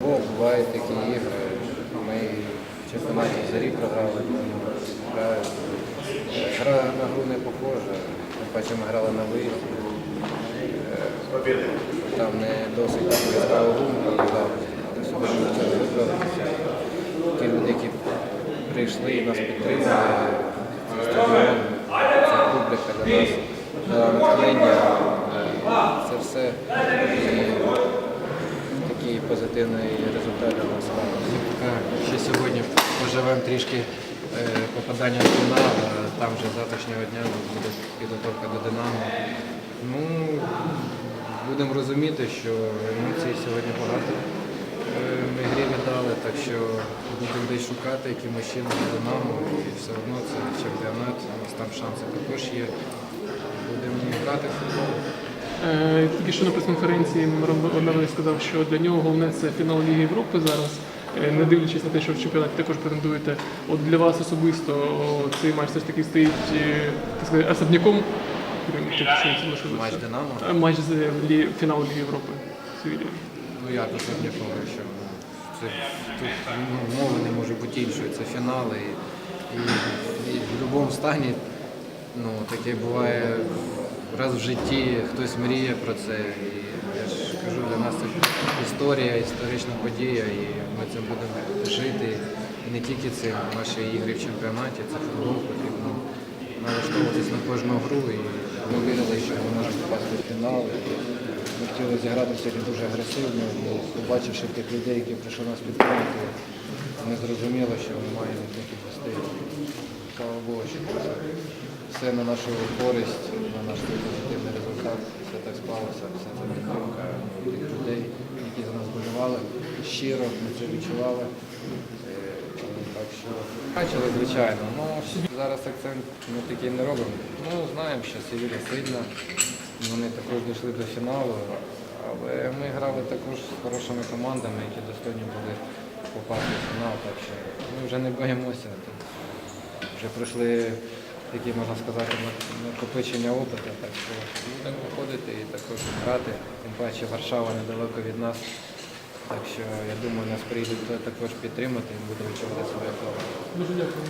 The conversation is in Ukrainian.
Бо бувають такі ігри. Ми в чемпіонаті зарі програли. Гра на гру не похожа. Тим паче ми грали на виїзді. Е, Там не досить гумка була, але сьогодні. Ті люди, які прийшли і нас підтримали, це стадіон, публіка для нас, дала натхнення. Це все позитивний результат для нас. Ще сьогодні поживемо трішки е, попадання в фінал, а там вже завтрашнього дня буде підготовка до Динамо. Ну, будемо розуміти, що емоцій сьогодні багато е, ми грі віддали, так що будемо десь шукати якимось чином Динамо і все одно це чемпіонат, у нас там шанси також є. Будемо грати в футбол. Е, Тільки що на прес-конференції Миронович сказав, що для нього головне це фінал Ліги Європи зараз. Е, Не дивлячись на те, що в чемпіонаті також претендуєте. От для вас особисто цей матч все ж таки стоїть е, так сказати, особняком. Матч Динамо. Матч з фіналу Ліги Європи. Ну як особнякого, що це, тут ну, мови не може бути іншої, це фінали. І, і, і в будь-якому стані ну, таке буває раз в житті, хтось мріє про це. І я ж кажу, для нас це історія, історична подія, і ми цим будемо жити. І не тільки цим, наші ігри в чемпіонаті, це футбол, потрібно налаштовуватись на кожну гру. І Ми вірили, що ми можемо попасти в фінал. Ми хотіли зіграти сьогодні дуже агресивно. І побачивши тих людей, які прийшли нас підтримати, ми зрозуміли, що ми маємо їх підвести. Слава Богу, що це все на нашу користь, на наш позитивний результат. Все так склалося, вся ця підтримка тих людей, які за нас болювали. Щиро ми це відчували. Е, Так що бачили, звичайно. Ну, зараз акцент ми такий не робимо. Ну, знаємо, що Севілля сильна. Вони також дійшли до фіналу. Але ми грали також з хорошими командами, які достойні були попасти в фінал. Так що ми вже не боїмося. Вже пройшли такі, можна сказати, накопичення опиту. Так що будемо виходити і також грати. Тим паче Варшава недалеко від нас. Так що я думаю, нас прийдуть також підтримати і будемо відчувати себе вдома. Дуже дякую.